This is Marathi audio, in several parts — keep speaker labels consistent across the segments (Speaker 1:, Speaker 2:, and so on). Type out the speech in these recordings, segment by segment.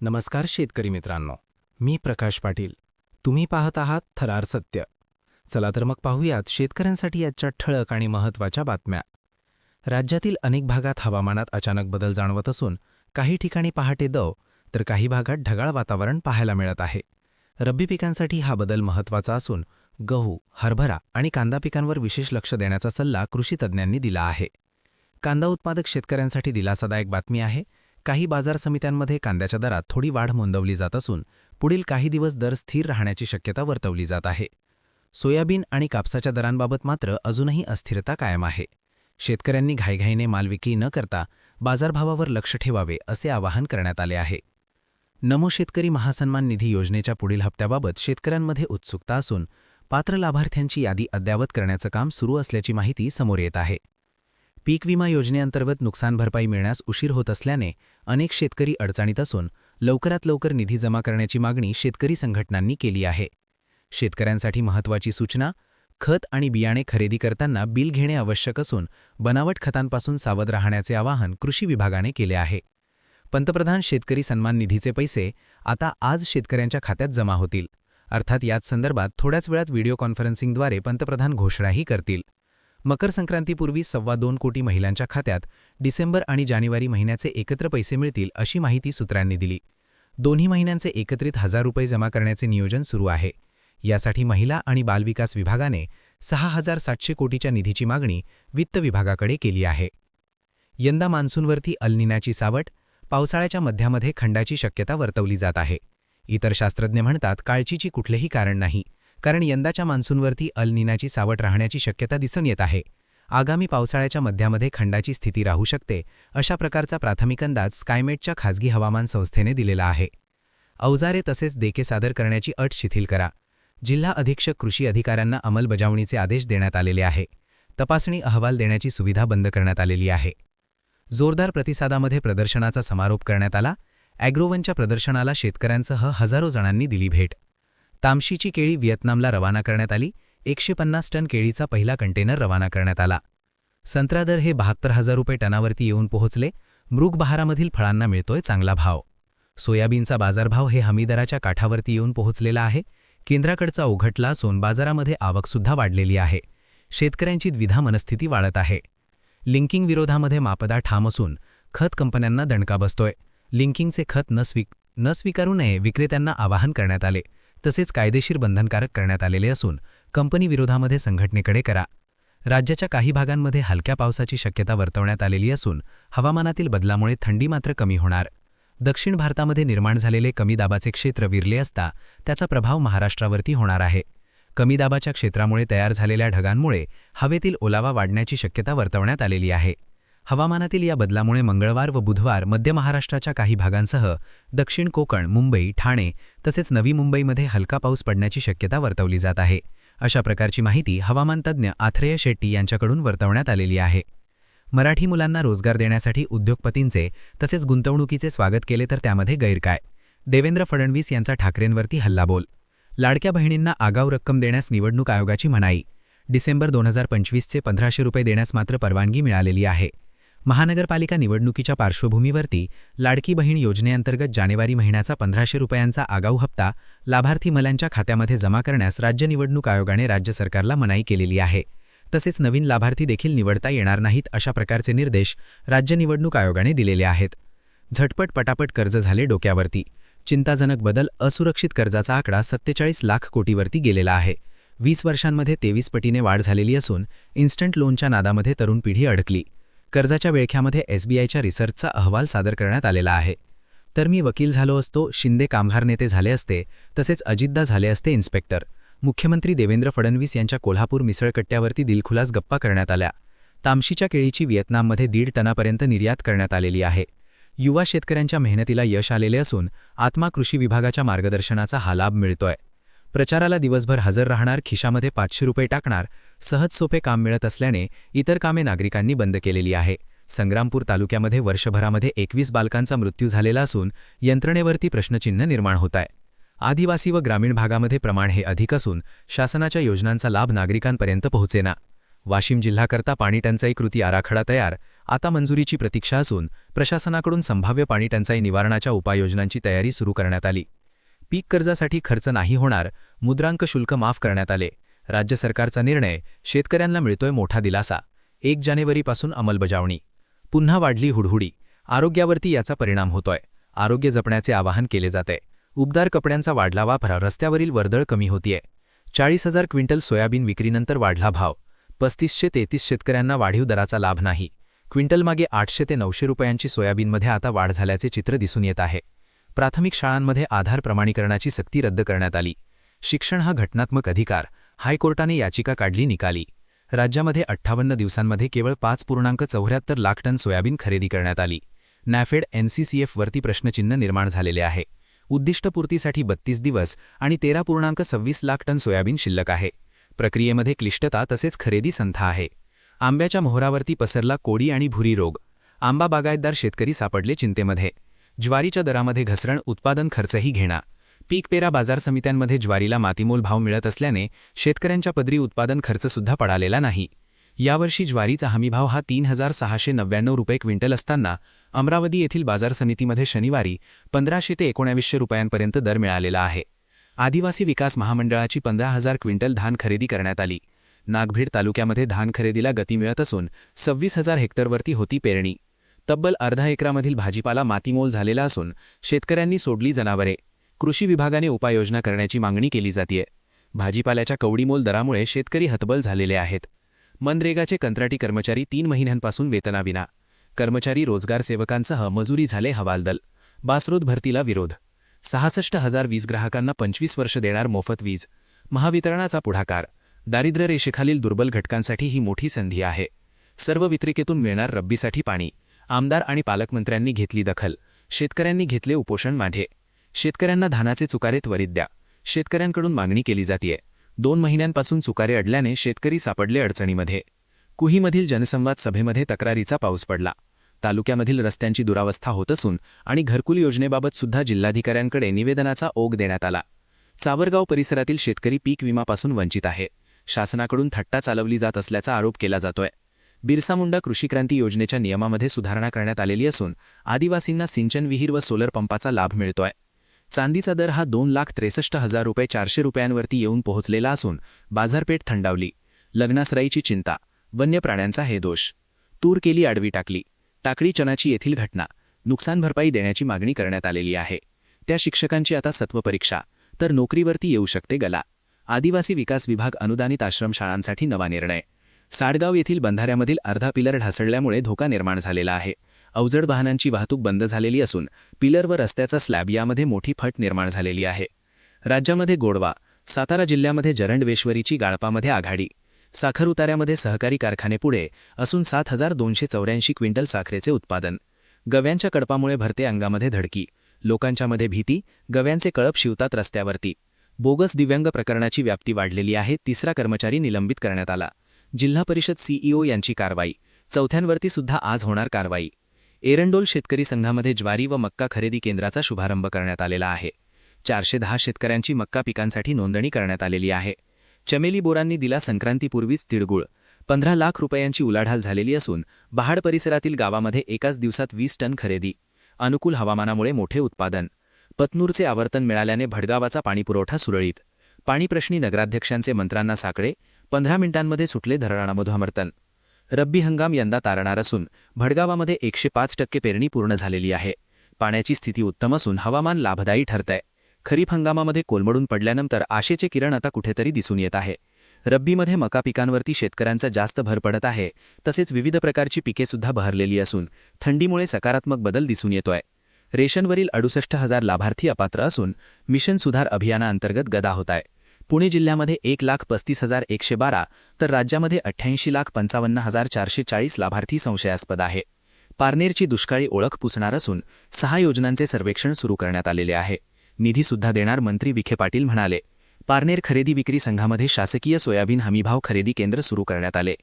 Speaker 1: नमस्कार शेतकरी मित्रांनो. मी प्रकाश पाटील. तुम्ही पाहत आहात थरार सत्य. चला तर मग पाहूयात शेतकऱ्यांसाठी आजच्या ठळक आणि महत्त्वाच्या बातम्या. राज्यातील अनेक भागात हवामानात अचानक बदल जाणवत असून काही ठिकाणी पहाटे दव तर काही भागात ढगाळ वातावरण पाहायला मिळत आहे. रब्बी पिकांसाठी हा बदल महत्त्वाचा असून गहू हरभरा आणि कांदा पिकांवर विशेष लक्ष देण्याचा सल्ला कृषी तज्ज्ञांनी दिला आहे. कांदा उत्पादक शेतकऱ्यांसाठी दिलासादायक बातमी आहे. काही बाजार समित्यांमध्ये कांद्याच्या दरात थोडी वाढ नोंदवली जात असून पुढील काही दिवस दर स्थिर राहण्याची शक्यता वर्तवली जात आहे. सोयाबीन आणि कापसाच्या दरांबाबत मात्र अजूनही अस्थिरता कायम आहे. शेतकऱ्यांनी घाईघाईने मालविक्री न करता बाजारभावावर लक्ष ठेवावे असे आवाहन करण्यात आले आहे. नमो शेतकरी महासन्मान निधी योजनेच्या पुढील हप्त्याबाबत शेतकऱ्यांमध्ये उत्सुकता असून पात्र लाभार्थ्यांची यादी अद्यावत करण्याचं काम सुरू असल्याची माहिती समोर येत आहे. पीक विमा योजनेअंतर्गत नुकसान भरपाई मिळण्यास उशीर होत असल्याने अनेक शेतकरी अडचणीत असून लवकरात लवकर निधी जमा करण्याची मागणी शेतकरी संघटनांनी केली आहे. शेतकऱ्यांसाठी महत्त्वाची सूचना खत आणि बियाणे खरेदी करताना बिल घेणे आवश्यक असून बनावट खतांपासून सावध राहण्याचे आवाहन कृषी विभागाने केले आहे. पंतप्रधान शेतकरी सन्मान निधीचे पैसे आता आज शेतकऱ्यांच्या खात्यात जमा होतील. अर्थात याच संदर्भात थोड्याच वेळात व्हिडिओ कॉन्फरन्सिंगद्वारे पंतप्रधान घोषणाही करतील. मकर संक्रांतीपूर्वी सव्वा दोन कोटी महिलांच्या खात्यात डिसेंबर आणि जानेवारी महिन्याचे एकत्र पैसे मिळतील अशी माहिती सूत्रांनी दिली. दोन्ही महिन्यांचे एकत्रित हजार रुपये जमा करण्याचे नियोजन सुरू आहे. यासाठी महिला आणि बालविकास विभागाने सहा हजार सातशे कोटीच्या निधीची मागणी वित्त विभागाकडे केली आहे. यंदा मान्सूनवरती अल्निनाची सावट पावसाळ्याच्या मध्यामध्ये खंडाची शक्यता वर्तवली जात आहे. इतर शास्त्रज्ञ म्हणतात काळजीची कुठलेही कारण नाही. कारण यंदाच्या मान्सूनवरती अलनिनाची सावट राहण्याची शक्यता दिसून येत आहे. आगामी पावसाळ्याच्या मध्यामध्ये खंडाची स्थिती राहू शकते अशा प्रकारचा प्राथमिक अंदाज स्कायमेटच्या खाजगी हवामान संस्थेने दिलेला आहे. अवजारे तसेच देके सादर करण्याची अट शिथिल करा. जिल्हा अधीक्षक कृषी अधिकाऱ्यांना अंमलबजावणीचे आदेश देण्यात आलेले आहे. तपासणी अहवाल देण्याची सुविधा बंद करण्यात आलेली आहे. जोरदार प्रतिसादामध्ये प्रदर्शनाचा समारोप करण्यात आला. अॅग्रोवनच्या प्रदर्शनाला शेतकऱ्यांसह हजारो जणांनी दिली भेट. तामशीची केळी व्हिएतनामला रवाना करण्यात आली. एकशे पन्नास टन केळीचा पहिला कंटेनर रवाना करण्यात आला. संत्रा दर हे बहात्तर हजार रुपये टनावरती येऊन पोहोचले. मृग बहारामधील फळांना मिळतोय चांगला भाव. सोयाबीनचा बाजारभाव हे हमीदराच्या काठावरती येऊन पोहोचलेला आहे. केंद्राकडचा उघटला सोनबाजारामध्ये आवकसुद्धा वाढलेली आहे. शेतकऱ्यांची द्विधा मनस्थिती वाढत आहे. लिंकिंग विरोधामध्ये मापदा ठाम असून खत कंपन्यांना दणका बसतोय. लिंकिंगचे खत न स्वीक न स्वीकारू नये विक्रेत्यांना आवाहन करण्यात आले. तसेच कायदेशीर बंधनकारक करण्यात आलेले असून कंपनी विरोधामध्ये संघटनेकडे करा. राज्याच्या काही भागांमध्ये हलक्या पावसाची शक्यता वर्तवण्यात आलेली असून हवामानातील बदलामुळे थंडी मात्र कमी होणार. दक्षिण भारतामध्ये निर्माण झालेले कमी दाबाचे क्षेत्र विरले असता त्याचा प्रभाव महाराष्ट्रावरती होणार आहे. कमी दाबाच्या क्षेत्रामुळे तयार झालेल्या ढगांमुळे हवेतील ओलावा वाढण्याची शक्यता वर्तवण्यात आलेली आहे. हवामानातील या बदलामुळे मंगळवार व बुधवार मध्य महाराष्ट्राच्या काही भागांसह दक्षिण कोकण मुंबई ठाणे तसेच नवी मुंबईमध्ये हलका पाऊस पडण्याची शक्यता वर्तवली जात आहे. अशा प्रकारची माहिती हवामानतज्ज्ञ आथ्रेय शेट्टी यांच्याकडून वर्तवण्यात आलेली आहे. मराठी मुलांना रोजगार देण्यासाठी उद्योगपतींचे तसेच गुंतवणुकीचे स्वागत केले तर त्यामध्ये गैर काय देवेंद्र फडणवीस यांचा ठाकरेंवरती हल्लाबोल. लाडक्या बहिणींना आगाऊ रक्कम देण्यास निवडणूक आयोगाची मनाई. डिसेंबर दोन हजार पंचवीसचे पंधराशे रुपये देण्यास मात्र परवानगी मिळालेली आहे. महानगरपालिका निवडणुकीच्या पार्श्वभूमीवरती लाडकी बहीण योजनेअंतर्गत जानेवारी महिन्याचा पंधराशे रुपयांचा आगाऊ हप्ता लाभार्थी मलांच्या खात्यामध्ये जमा करण्यास राज्य निवडणूक आयोगाने राज्य सरकारला मनाई केलेली आहे. तसेच नवीन लाभार्थी देखील निवडता येणार नाहीत अशा प्रकारचे निर्देश राज्य निवडणूक आयोगाने दिलेले आहेत. झटपट पटापट कर्ज झाले डोक्यावरती. चिंताजनक बदल असुरक्षित कर्जाचा आकडा सत्तेचाळीस लाख कोटीवरती गेलेला आहे. वीस वर्षांमध्ये तेवीस पटीने वाढ झालेली असून इन्स्टंट लोनच्या नादामध्ये तरुण पिढी अडकली. कर्जाच्या वेळख्यामध्ये एसबीआयच्या रिसर्चचा अहवाल सादर करण्यात आलेला आहे. तर मी वकील झालो असतो शिंदे कामगार नेते झाले असते तसेच अजितदा झाले असते इन्स्पेक्टर. मुख्यमंत्री देवेंद्र फडणवीस यांच्या कोल्हापूर मिसळकट्ट्यावरती दिलखुलास गप्पा करण्यात आल्या. तामशीच्या केळीची व्हिएतनाममध्ये दीड टनापर्यंत निर्यात करण्यात आलेली आहे. युवा शेतकऱ्यांच्या मेहनतीला यश आलेले असून आत्मा कृषी विभागाच्या मार्गदर्शनाचा हा लाभ मिळतोय. प्रचाराला दिवसभर हजर राहणार खिशामध्ये पाचशे रुपये टाकणार सहज सोपे काम मिळत असल्याने इतर कामे नागरिकांनी बंद केलेली आहे. संग्रामपूर तालुक्यामध्ये वर्षभरामध्ये एकवीस बालकांचा मृत्यू झालेला असून यंत्रणेवरती प्रश्नचिन्ह निर्माण होत आहे. आदिवासी व ग्रामीण भागामध्ये प्रमाण हे अधिक असून शासनाच्या योजनांचा लाभ नागरिकांपर्यंत पोहोचेना. वाशिम जिल्हाकरता पाणीटंचाई कृती आराखडा तयार
Speaker 2: आता मंजुरीची प्रतीक्षा असून प्रशासनाकडून संभाव्य पाणीटंचाई निवारणाच्या उपाययोजनांची तयारी सुरू करण्यात आली. पीक कर्जासाठी खर्च नाही होणार मुद्रांक शुल्क माफ करण्यात आले. राज्य सरकारचा निर्णय शेतकऱ्यांना मिळतोय मोठा दिलासा. एक जानेवारीपासून अंमलबजावणी. पुन्हा वाढली हुडहुडी. आरोग्यावरती याचा परिणाम होतोय. आरोग्य जपण्याचे आवाहन केले जाते. उबदार कपड्यांचा वाढला वापर रस्त्यावरील वर्दळ कमी होतीये. चाळीस हजार क्विंटल सोयाबीन विक्रीनंतर वाढला भाव. पस्तीसशे तेहतीस शेतकऱ्यांना वाढीव दराचा लाभ नाही. क्विंटलमागे आठशे ते नऊशे रुपयांची सोयाबीनमध्ये आता वाढ झाल्याचे चित्र दिसून येत आहे. प्राथमिक शाळांमध्ये आधार प्रमाणीकरणाची सक्ती रद्द करण्यात आली. शिक्षण हा घटनात्मक अधिकार हायकोर्टाने याचिका काढली निकाली. राज्यामध्ये अठ्ठावन्न दिवसांमध्ये केवळ पाच पूर्णांक चौऱ्याहत्तर लाख टन सोयाबीन खरेदी करण्यात आली. नॅफेड एनसीसीएफवरती प्रश्नचिन्ह निर्माण झालेले आहे. उद्दिष्टपूर्तीसाठी बत्तीस दिवस आणि तेरा पूर्णांक सव्वीस लाख टन सोयाबीन शिल्लक आहे. प्रक्रियेमध्ये क्लिष्टता तसेच खरेदी संथा आहे. आंब्याच्या मोहरावरती पसरला कोडी आणि भुरी रोग. आंबा बागायतदार शेतकरी सापडले चिंतेमध्ये. ज्वारीच्या दरामध्ये घसरण उत्पादन खर्चही घेणा. पीक पेरा बाजार समित्यांमध्ये ज्वारीला मातीमोल भाव मिळत असल्याने शेतकऱ्यांच्या पदरी उत्पादन खर्चसुद्धा पडालेला नाही. यावर्षी ज्वारीचा हमीभाव हा तीन हजार सहाशे नव्याण्णव रुपये क्विंटल असताना अमरावती येथील बाजार समितीमध्ये शनिवारी पंधराशे ते एकोणावीसशे रुपयांपर्यंत दर मिळालेला आहे. आदिवासी विकास महामंडळाची पंधरा हजार क्विंटल धान खरेदी करण्यात आली. नागभीड तालुक्यामध्ये धान खरेदीला गती मिळत असून सव्वीस हजार हेक्टरवरती होती पेरणी. तब्बल अर्धा एकरामधील भाजीपाला मातीमोल झालेला असून शेतकऱ्यांनी सोडली जनावरे. कृषी विभागाने उपाययोजना करण्याची मागणी केली जातीये. भाजीपाल्याच्या कवडीमोल दरामुळे शेतकरी हतबल झालेले आहेत. मनरेगाचे कंत्राटी कर्मचारी तीन महिन्यांपासून वेतनाविना. कर्मचारी रोजगार सेवकांसह मजुरी झाले हवालदल. बासरोद भरतीला विरोध. सहासष्ट हजार वीज ग्राहकांना पंचवीस वर्ष देणार मोफत वीज. महावितरणाचा पुढाकार. दारिद्र्य रेषेखालील दुर्बल घटकांसाठी ही मोठी संधी आहे. सर्व वितरिकेतून मिळणार रब्बीसाठी पाणी. आमदार आणि पालकमंत्र्यांनी घेतली दखल. शेतकऱ्यांनी घेतले उपोषण माढे शेतकऱ्यांना धानाचे चुकारे त्वरित द्या. शेतकऱ्यांकडून मागणी केली जातीये. दोन महिन्यांपासून चुकारे अडल्याने शेतकरी सापडले अडचणीमध्ये. कुहीमधील जनसंवाद सभेमध्ये तक्रारीचा पाऊस पडला. तालुक्यामधील रस्त्यांची दुरावस्था होत असून आणि घरकुल योजनेबाबत सुद्धा जिल्हाधिकाऱ्यांकडे निवेदनाचा ओघ देण्यात आला. चावरगाव परिसरातील शेतकरी पीक विमापासून वंचित आहे. शासनाकडून थट्टा चालवली जात असल्याचा आरोप केला जातोय. बिरसा मुंडा कृषीक्रांती योजनेच्या नियमामध्ये सुधारणा करण्यात आलेली असून आदिवासींना सिंचन विहीर व सोलर पंपाचा लाभ मिळतोय. चांदीचा दर हा दोन लाख त्रेसष्ट हजार रुपये चारशे रुपयांवरती येऊन पोहोचलेला असून बाजारपेठ थंडावली. लग्नासराईची चिंता. वन्य प्राण्यांचा हे दोष. तूर केली आडवी टाकली. टाकळी चनाची येथील घटना. नुकसान भरपाई देण्याची मागणी करण्यात आलेली आहे. त्या शिक्षकांची आता सत्वपरीक्षा तर नोकरीवरती येऊ शकते गला. आदिवासी विकास विभाग अनुदानित आश्रमशाळांसाठी नवा निर्णय. साडगाव येथील बंधाऱ्यामधील अर्धा पिलर ढासळल्यामुळे धोका निर्माण झालेला आहे. अवजड वाहनांची वाहतूक बंद झालेली असून पिलर व रस्त्याचा स्लॅब यामध्ये मोठी फट निर्माण झालेली आहे. राज्यामध्ये गोडवा सातारा जिल्ह्यामध्ये जरंडवेश्वरीची गाळपामध्ये आघाडी साखर उताऱ्यामध्ये सहकारी कारखाने पुढे असून सात हजार दोनशे चौऱ्याऐंशी क्विंटल साखरेचे उत्पादन गव्यांच्या कडपामुळे भरते अंगामध्ये धडकी लोकांच्यामध्ये भीती गव्यांचे कळप शिवतात रस्त्यावरती. बोगस दिव्यांग प्रकरणाची व्याप्ती वाढलेली आहे तिसरा कर्मचारी निलंबित करण्यात आला. जिल्हा परिषद सीईओ यांची कारवाई. चौथ्यांवरती सुद्धा आज होणार कारवाई. एरंडोल शेतकरी संघामध्ये ज्वारी व मक्का खरेदी केंद्राचा शुभारंभ करण्यात आलेला आहे. चारशे दहा शेतकऱ्यांची मक्का पिकांसाठी नोंदणी करण्यात आलेली आहे. चमेली बोरांनी दिला संक्रांतीपूर्वीच तिळगुळ. पंधरा लाख रुपयांची उलाढाल झालेली असून बहाड परिसरातील गावामध्ये एकाच दिवसात वीस टन खरेदी. अनुकूल हवामानामुळे मोठे उत्पादन. पत्नूरचे आवर्तन मिळाल्याने भडगावाचा पाणीपुरवठा सुरळीत. पाणीप्रश्नी नगराध्यक्षांचे मंत्र्यांना साकडे पंधरा मिनिटांमध्ये सुटले धरणामधुआमर्तन रब्बी हंगाम यंदा तारणार असून भडगावामध्ये एकशे पाच टक्के पेरणी पूर्ण झालेली आहे. पाण्याची स्थिती उत्तम असून हवामान लाभदायी ठरतंय. खरीप हंगामामध्ये कोलमडून पडल्यानंतर आशेचे किरण आता कुठेतरी दिसून येत आहे. रब्बीमध्ये मका पिकांवरती शेतकऱ्यांचा जास्त भर पडत आहे. तसेच विविध प्रकारची पिके सुद्धा बहरलेली असून थंडीमुळे सकारात्मक बदल दिसून येतोय. रेशनवरील अडुसष्ट हजार लाभार्थी अपात्र असून मिशन सुधार अभियानाअंतर्गत गदा होत आहे. पुणे जिल्ह्यामध्ये एक लाख पस्तीस हजार एकशे बारा तर राज्यामध्ये अठ्ठ्याऐंशी लाख पंचावन्न हजार चारशे चाळीस लाभार्थी संशयास्पद आहे. पारनेरची दुष्काळी ओळख पुसणार असून सहा योजनांचे सर्वेक्षण सुरू करण्यात आलेले आहे. निधीसुद्धा देणार मंत्री विखे पाटील म्हणाले. पारनेर खरेदी विक्री संघामध्ये शासकीय सोयाबीन हमीभाव खरेदी केंद्र सुरू करण्यात आले.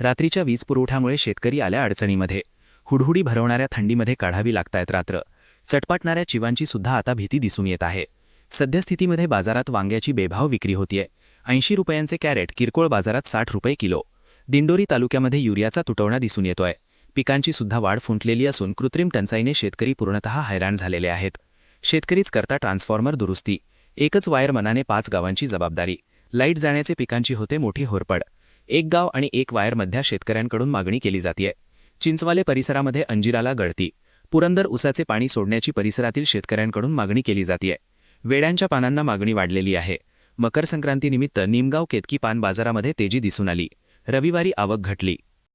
Speaker 2: रात्रीच्या वीज पुरवठ्यामुळे शेतकरी आल्या अडचणीमध्ये. हुडहुडी भरवणाऱ्या थंडीमध्ये काढावी लागतायत रात्र. चटपाटणाऱ्या चिवांची सुद्धा आता भीती दिसून येत आहे. सद्यस्थितीमध्ये बाजारात वांग्याची बेभाव विक्री होतीये. ऐंशी रुपयांचे कॅरेट किरकोळ बाजारात साठ रुपये किलो. दिंडोरी तालुक्यामध्ये युरियाचा तुटवणा दिसून येतोय. पिकांची सुद्धा वाढ फुंटलेली असून कृत्रिम टंचाईने शेतकरी पूर्णतः हैराण झालेले आहेत. शेतकरीच करता ट्रान्सफॉर्मर दुरुस्ती. एकच वायर मनाने पाच गावांची जबाबदारी. लाइट जाण्याचे पिकांची होते मोठी होरपड. एक गाव आणि एक वायर मध्या शेतकऱ्यांकडून मागणी केली जातीये. चिंचवाले परिसरामध्ये अंजिराला गळती. पुरंदर उसाचे पाणी सोडण्याची परिसरातील शेतकऱ्यांकडून मागणी केली जातीये. वेड्यांच्या पानांना मागणी वाढलेली आहे. मकर संक्रांतीनिमित्त निमगाव केतकी पान बाजारामध्ये तेजी दिसून आली. रविवारी आवक घटली.